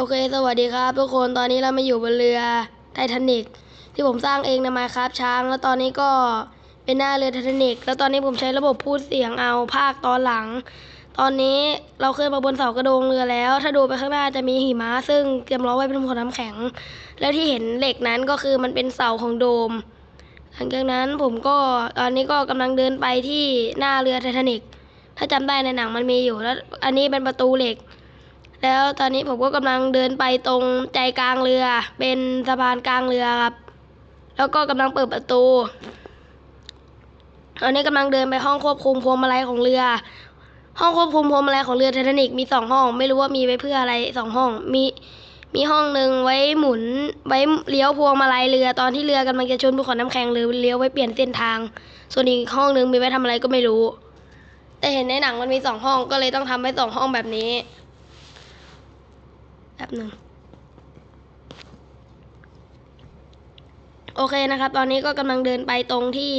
โอเค สวัสดีครับทุกคนตอนนี้เรามาอยู่บนเรือไททานิกที่ผมสร้างเองนะมาครับช้าง แล้วตอนนี้ก็เป็นหน้าเรือไททานิกแล้วตอนนี้ผมใช้ระบบพูดเสียงเอาภาคตอนหลัง ตอนนี้เราขึ้นมาบนเสากระโดงเรือแล้ว ถ้าดูไปข้างหน้าจะมีหิมะซึ่งเตรียมล้อไว้เป็นผลน้ำแข็ง แล้วที่เห็นเหล็กนั้นก็คือมันเป็นเสาของโดม หลังจากนั้นผมก็ตอนนี้ก็กำลังเดินไปที่หน้าเรือไททานิกถ้าจำได้ในหนังมันมีอยู่แล้ว อันนี้เป็นประตูเหล็ก แล้วตอนนี้ผมก็กำลังเดินไปตรงใจกลางเรือ เป็นสะพานกลางเรือครับ แล้วก็กำลังเปิดประตูตอนนี้กำลังเดินไปห้องควบคุมพวงมาลัยของเรือ ห้องควบคุมพวงมาลัยของเรือไททานิกมีสองห้อง ไม่รู้ว่ามีไว้เพื่ออะไรสองห้อง มีมีห้องหนึ่งไว้หมุนไว้เลี้ยวพวงมาลัยเรือตอนที่เรือกำลังจะชนภูเขาน้ำแข็งหรือเลี้ยวไว้เปลี่ยนเส้นทาง ส่วนอีกห้องหนึ่งมีไว้ทำอะไรก็ไม่รู้ แต่เห็นในหนังมันมีสองห้องก็เลยต้องทำไว้สองห้องแบบนี้ ป๊บหนึ่งโอเคนะครับ ตอนนี้ก็กำลังเดินไปตรงที่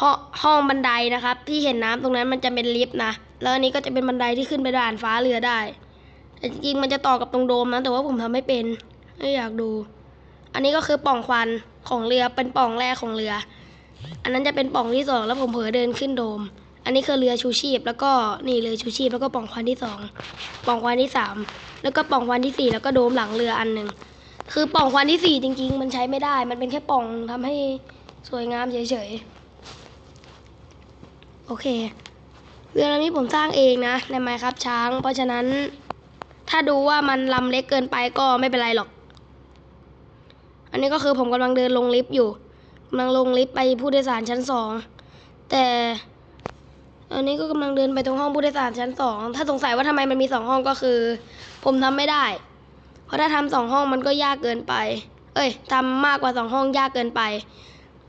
ห้องห้องบันไดนะครับ ที่เห็นน้ำตรงนั้นมันจะเป็นลิฟต์นะ แล้วอันนี้ก็จะเป็นบันไดที่ขึ้นไปด่านฟ้าเรือได้ แต่จริงๆมันจะต่อกับตรงโดมนะ แต่ว่าผมทำไม่เป็น ไม่อยากดู อันนี้ก็คือป่องควันของเรือเป็นป่องแรกของเรือ อันนั้นจะเป็นป่องที่สองแล้วผมเผลอเดินขึ้นโดม อันนี้คือเรือชูชีพ แล้วก็นี่เรือชูชีพ แล้วก็ป่องควันที่สองป่องควันที่สามแล้วก็ป่องควันที่สี่แล้วก็โดมหลังเรืออันหนึ่งคือป่องควันที่สี่จริง ๆ มันใช้ไม่ได้ มันเป็นแค่ป่องทำให้สวยงามเฉยๆโอเคเรือลำนี้ผมสร้างเองนะในไมครับช้าง เพราะฉะนั้น ถ้าดูว่ามันลำเล็กเกินไปก็ไม่เป็นไรหรอก อันนี้ก็คือผมกำลังเดินลงลิฟต์อยู่กำลังลงลิฟต์ไปผู้โดยสารชั้นสองแต่ อันนี้ก็กำลังเดินไปตรงห้องผู้โดยสารชั้นสอง ถ้าสงสัยว่าทำไมมันมีสองห้องก็คือ ผมทำไม่ได้ เพราะถ้าทำสองห้องมันก็ยากเกินไป เอ้ยทำมากกว่าสองห้องยากเกินไป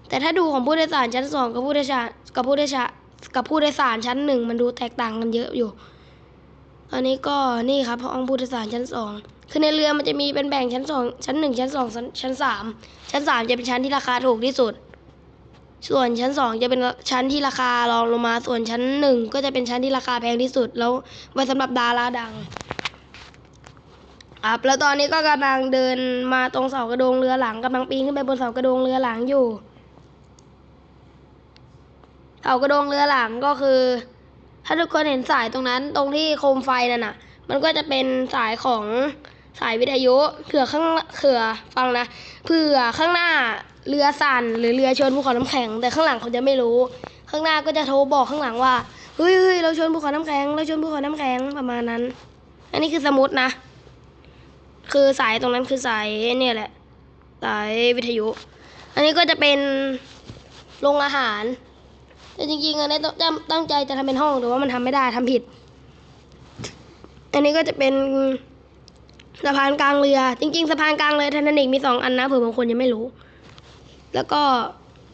แต่ถ้าดูของผู้โดยสารชั้นสองกับผู้โดยสารกับผู้โดยสารกับผู้โดยสารชั้นหนึ่งมันดูแตกต่างกันเยอะอยู่อันนี้ก็นี่ครับห้องผู้โดยสารชั้นสองคือในเรือมันจะมีเป็นแบ่งชั้นสองชั้นหนึ่งชั้นสองชั้นชั้นสามชั้นสามจะเป็นชั้นที่ราคาถูกที่สุด ส่วนชั้นสองจะเป็นชั้นที่ราคารองลงมา ส่วนชั้นหนึ่งก็จะเป็นชั้นที่ราคาแพงที่สุด แล้วไว้สำหรับดาราดังครับแล้วตอนนี้ก็กำลังเดินมาตรงเสากระโดงเรือหลังกำลังปีนขึ้นไปบนเสากระโดงเรือหลังอยู่ เสากระโดงเรือหลังก็คือ ถ้าทุกคนเห็นสายตรงนั้นตรงที่โคมไฟนั่นน่ะ มันก็จะเป็นสายของสายวิทยุเผื่อข้างเผื่อฟังนะเผื่อข้างหน้า เรือสั่นหรือเรือชนภูเขาน้ำแข็ง แต่ข้างหลังเขาจะไม่รู้ ข้างหน้าก็จะโทรบอกข้างหลังว่าเฮ้ยเฮ้ยเราชนภูเขาน้ำแข็งเราชนภูเขาน้ำแข็งประมาณนั้น อันนี้คือสมมตินะ คือสายตรงนั้นคือสายเนี่ยแหละ สายวิทยุ อันนี้ก็จะเป็นโรงอาหารแต่จริงๆอันนี้ตั้งตั้งใจจะทำเป็นห้องแต่ว่ามันทำไม่ได้ทำผิด อันนี้ก็จะเป็นสะพานกลางเรือ จริง ๆสะพานกลางเรือไททานิกมีสองอันนะเผื่อบางคนยังไม่รู้ แล้วก็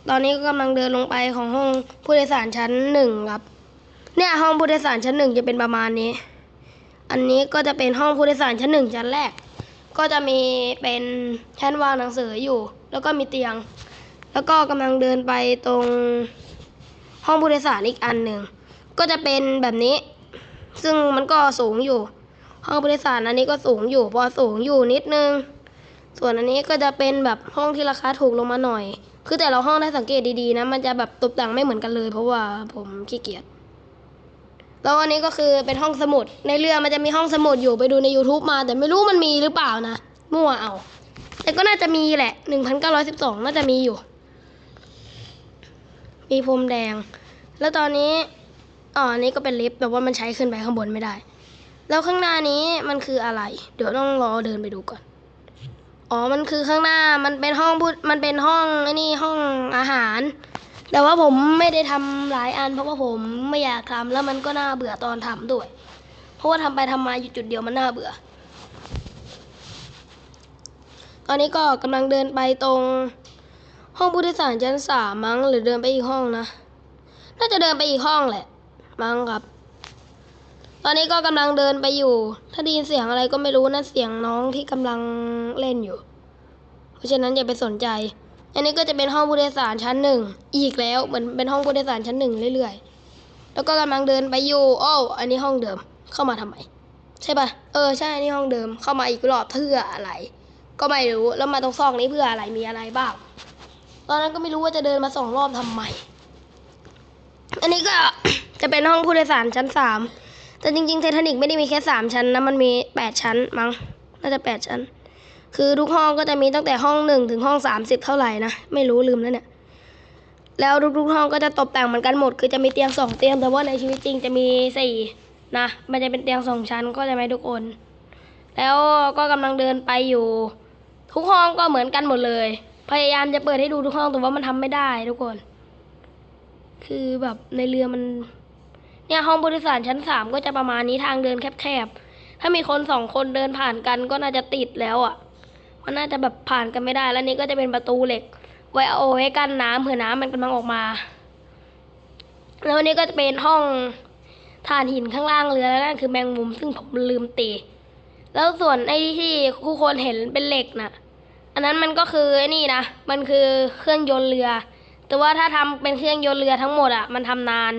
ตอนนี้ก็กำลังเดินลงไปของห้องผู้โดยสารชั้นหนึ่งครับ เนี่ยห้องผู้โดยสารชั้นหนึ่งจะเป็นประมาณนี้ อันนี้ก็จะเป็นห้องผู้โดยสารชั้นหนึ่งชั้นแรก ก็จะมีเป็นชั้นวางหนังสืออยู่ แล้วก็มีเตียง แล้วก็กำลังเดินไปตรงห้องผู้โดยสารอีกอันหนึ่งก็จะเป็นแบบนี้ ซึ่งมันก็สูงอยู่ ห้องผู้โดยสารอันนี้ก็สูงอยู่ พอสูงอยู่นิดนึง ส่วนอันนี้ก็จะเป็นแบบห้องที่ราคาถูกลงมาหน่อย คือแต่ละห้องถ้าสังเกตดีๆนะ มันจะแบบตกแต่งไม่เหมือนกันเลย เพราะว่าผมขี้เกียจ แล้วอันนี้ก็คือเป็นห้องสมุด ในเรือมันจะมีห้องสมุดอยู่ไปดูใน YouTube มา แต่ไม่รู้มันมีหรือเปล่านะ มั่วเอา แต่ก็น่าจะมีแหละ 1912 น่าจะมีอยู่ มีพรมแดง แล้วตอนนี้อ๋ออันนี้ก็เป็นลิฟต์แต่ว่ามันใช้ขึ้นไปข้างบนไม่ได้ แล้วข้างหน้านี้มันคืออะไร เดี๋ยวต้องรอเดินไปดูก่อน อ๋อ มันคือข้างหน้า มันเป็นห้องพูดมันเป็นห้องไอ้นี่ห้องอาหาร แต่ว่าผมไม่ได้ทำหลายอัน เพราะว่าผมไม่อยากทำแล้วมันก็น่าเบื่อตอนทำด้วย เพราะว่าทำไปทำมาอยู่จุดเดียวมันน่าเบื่อ ตอนนี้ก็กำลังเดินไปตรง ห้องผู้โดยสารชั้นสามมั้ง หรือเดินไปอีกห้องนะ น่าจะเดินไปอีกห้องแหละ มั้งครับ ตอนนี้ก็กำลังเดินไปอยู่ ถ้าได้ยินเสียงอะไรก็ไม่รู้นะเสียงน้องที่กำลังเล่นอยู่ เพราะฉะนั้นอย่าไปสนใจ อันนี้ก็จะเป็นห้องผู้โดยสารชั้นหนึ่งอีกแล้วเหมือนเป็นห้องผู้โดยสารชั้นหนึ่งเรื่อยๆ แล้วก็กำลังเดินไปอยู่โอ้อันนี้ห้องเดิมเข้ามาทำไม ใช่ปะเออใช่นี่ห้องเดิมเข้ามาอีกรอบเพื่ออะไร ก็ไม่รู้แล้วมาตรงซอกนี้เพื่ออะไรมีอะไรบ้างตอนนั้นก็ไม่รู้ว่าจะเดินมาสองรอบทำไม อันนี้ก็จะเป็นห้องผู้โดยสารชั้นสาม แต่จริงๆไททานิกไม่ได้มีแค่สามชั้นนะ มันมีแปดชั้นมั้ง น่าจะแปดชั้น คือทุกห้องก็จะมีตั้งแต่ห้องหนึ่งถึงห้องสามสิบเท่าไหร่นะ ไม่รู้ลืมแล้วเนี่ย แล้วทุกๆห้องก็จะตกแต่งเหมือนกันหมด คือจะมีเตียงสองเตียง แต่ว่าในชีวิตจริงจะมีสี่นะ มันจะเป็นเตียงสองชั้นก็จะไหมทุกคน แล้วก็กำลังเดินไปอยู่ ทุกห้องก็เหมือนกันหมดเลย พยายามจะเปิดให้ดูทุกห้องแต่ว่ามันทำไม่ได้ทุกคน คือแบบในเรือมัน เนี่ยห้องผู้โดยสารชั้นสามก็จะประมาณนี้ทางเดินแคบๆ ถ้ามีคนสองคนเดินผ่านกันก็น่าจะติดแล้วอะ มันน่าจะแบบผ่านกันไม่ได้ แล้วนี่ก็จะเป็นประตูเหล็ก ไว้เอาไว้กั้นน้ำเผื่อน้ำมันกำลังออกมา แล้วอันนี้ก็จะเป็นห้องถ่านหินข้างล่างเรือแล้วนั่นคือแมงมุมซึ่งผมลืมตีแล้วส่วนไอ้ที่ทุกคนเห็นเป็นเหล็กน่ะ อันนั้นมันก็คือไอ้นี่นะ มันคือเครื่องยนต์เรือ แต่ว่าถ้าทำเป็นเครื่องยนต์เรือทั้งหมดอะ มันทำนาน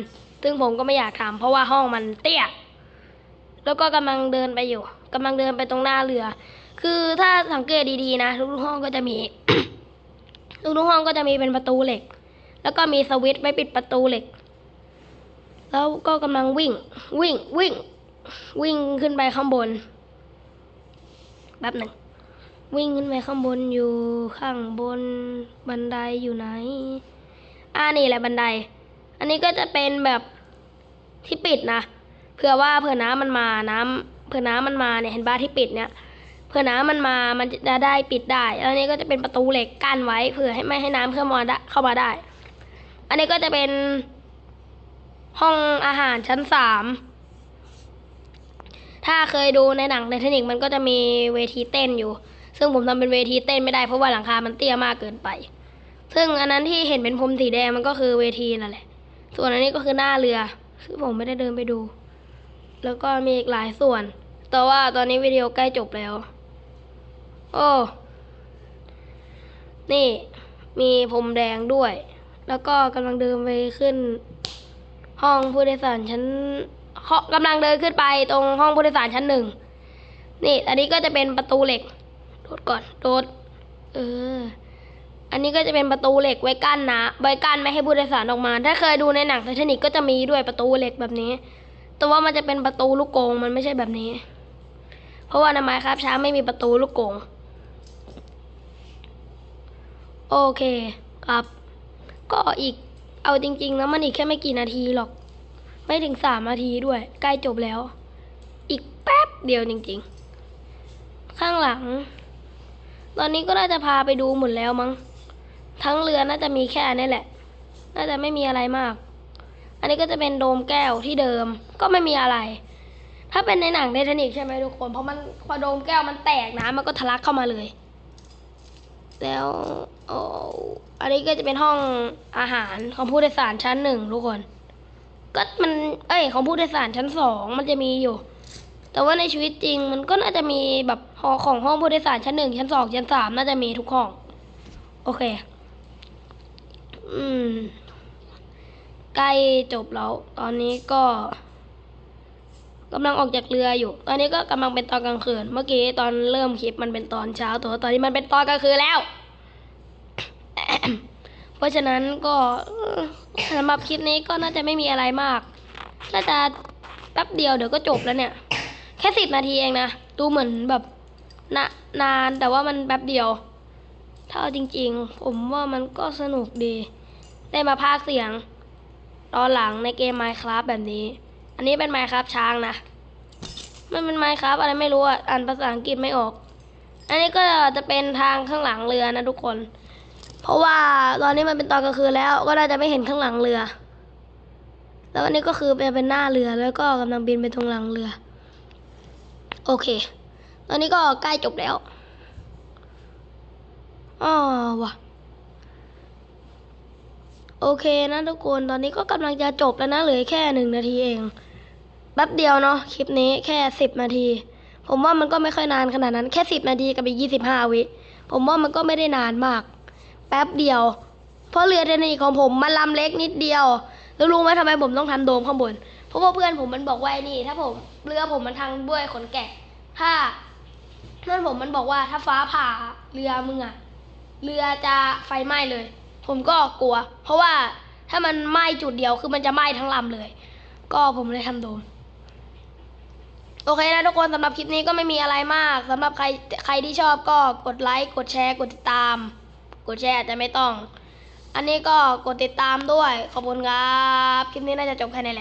ซึ่งผมก็ไม่อยากทำเพราะว่าห้องมันเตี้ย แล้วก็กำลังเดินไปอยู่กำลังเดินไปตรงหน้าเรือ คือถ้าสังเกตดีๆนะทุกห้องก็จะมีทุกๆห้องก็จะมีเป็นประตูเหล็ก แล้วก็มีสวิตช์ไว้ปิดประตูเหล็ก แล้วก็กำลังวิ่ง วิ่งวิ่ง วิ่งขึ้นไปข้างบนแป๊บหนึ่งวิ่งขึ้นไปข้างบนอยู่ข้างบนบันไดอยู่ไหนอ่านี่แหละบันได อันนี้ก็จะเป็นแบบ ที่ปิดนะเผื่อว่าเผื่อน้ำมันมาน้ำเผื่อน้ำมันมาเนี่ยเห็นบ้าที่ปิดเนี่ยเผื่อน้ำมันมามันจะได้ปิดได้แล้วนี้ก็จะเป็นประตูเหล็กกั้นไว้เผื่อให้ไม่ให้น้ำเข้ามาได้เข้ามาได้ อันนี้ก็จะเป็นห้องอาหารชั้นสามถ้าเคยดูในหนังไททานิกมันก็จะมีเวทีเต้นอยู่ ซึ่งผมทำเป็นเวทีเต้นไม่ได้เพราะว่าหลังคา มันเตี้ยมากเกินไป ซึ่งอันนั้นที่เห็นเป็นพรมสีแดงมันก็คือเวทีนั่นแหละ ส่วนอันนี้ก็คือหน้าเรือ ซึ่งผมไม่ได้เดินไปดู แล้วก็มีอีกหลายส่วน แต่ว่าตอนนี้วิดีโอใกล้จบแล้ว โอ้ นี่มีพรมแดงด้วย แล้วก็กำลังเดินไปขึ้น ห้องผู้โดยสารชั้นห้องกำลังเดินขึ้นไปตรงห้องผู้โดยสารชั้นหนึ่ง นี่ อันนี้ก็จะเป็นประตูเหล็ก โดดก่อน โดด เออ อันนี้ก็จะเป็นประตูเหล็กไว้กั้นนะไว้กั้นไม่ให้ผู้โดยสารออกมา ถ้าเคยดูในหนังไททานิกก็จะมีด้วยประตูเหล็กแบบนี้ แต่ว่ามันจะเป็นประตูลูกกงมันไม่ใช่แบบนี้ เพราะว่าในไม้ครับช้างไม่มีประตูลูกกง โอเคครับ ก็อีกเอาจริงๆนะมันอีกแค่ไม่กี่นาทีหรอก ไม่ถึงสามนาทีด้วย ใกล้จบแล้ว อีกแป๊บเดียวจริง ๆ ข้างหลัง ตอนนี้ก็น่าจะพาไปดูหมดแล้วมั้ง ทั้งเรือน่าจะมีแค่นี้แหละ น่าจะไม่มีอะไรมาก อันนี้ก็จะเป็นโดมแก้วที่เดิมก็ไม่มีอะไร ถ้าเป็นในหนังไททานิกใช่ไหมทุกคน เพราะมันพอโดมแก้วมันแตกนะมันก็ทะลักเข้ามาเลย แล้วโอ้อันนี้ก็จะเป็นห้องอาหารของผู้โดยสารชั้นหนึ่งทุกคน ก็มัน เอ้ย ของผู้โดยสารชั้นสองมันจะมีอยู่แต่ว่าในชีวิตจริงมันก็น่าจะมีแบบหอของห้องผู้โดยสารชั้นหนึ่งชั้นสองชั้นสามน่าจะมีทุกห้อง โอเค อืม ใกล้จบแล้ว ตอนนี้ก็กำลังออกจากเรืออยู่ ตอนนี้ก็กำลังเป็นตอนกลางคืน เมื่อกี้ตอนเริ่มคลิปมันเป็นตอนเช้าแต่ว่าตอนนี้มันเป็นตอนกลางคืนแล้ว เพราะฉะนั้นก็สำหรับคลิปนี้ก็น่าจะไม่มีอะไรมาก น่าจะแป๊บเดียวเดี๋ยวก็จบแล้วเนี่ย แค่สิบนาทีเองนะ ดูเหมือนแบบนนานแต่ว่ามันแป๊บเดียว ถ้าเอาจริงๆ ผมว่ามันก็สนุกดี ได้มาพากเสียง ตอนหลังในเกม Minecraft แบบนี้ อันนี้เป็น Minecraft ช้างนะ มันเป็น Minecraft อะไรไม่รู้อะอ่านภาษาอังกฤษไม่ออก อันนี้ก็จะเป็นทางข้างหลังเรือนะทุกคน เพราะว่าตอนนี้มันเป็นตอนกลางคืนแล้ว ก็น่าจะไม่เห็นข้างหลังเรือ แล้วอันนี้ก็คือเป็นเป็นหน้าเรือแล้วก็กำลังบินไปตรงหลังเรือ โอเค ตอนนี้ก็ใกล้จบแล้ว อ๋อว่ะโอเคนะทุกคน ตอนนี้ก็กำลังจะจบแล้วนะ เหลือแค่หนึ่งนาทีเอง แป๊บเดียวเนาะ คลิปนี้แค่สิบนาที ผมว่ามันก็ไม่ค่อยนานขนาดนั้น แค่สิบนาทีกับอีกยี่สิบห้าวิ ผมว่ามันก็ไม่ได้นานมาก แป๊บเดียว เพราะเรือเทนนิสของผมมันลำเล็กนิดเดียว แล้วรู้ไหมทำไมผมต้องทำโดมข้างบน เพราะว่าเพื่อนผมมันบอกว่าไอ้นี่ ถ้าผมเรือผมมันทางด้วยขนแกะ ถ้าเพื่อนผมมันบอกว่าถ้าฟ้าผ่าเรือมึงอะ เรือจะไฟไหม้เลย ผมก็กลัว เพราะว่าถ้ามันไหม้จุดเดียวคือมันจะไหม้ทั้งลำเลย ก็ผมเลยทำโดมโอเคนะทุกคนสำหรับคลิปนี้ก็ไม่มีอะไรมากสำหรับใครใครที่ชอบก็กดไลค์กดแชร์กดติดตาม กดแชร์อาจจะไม่ต้อง อันนี้ก็กดติดตามด้วยขอบคุณครับ คลิปนี้น่าจะจบแค่นี้แหละ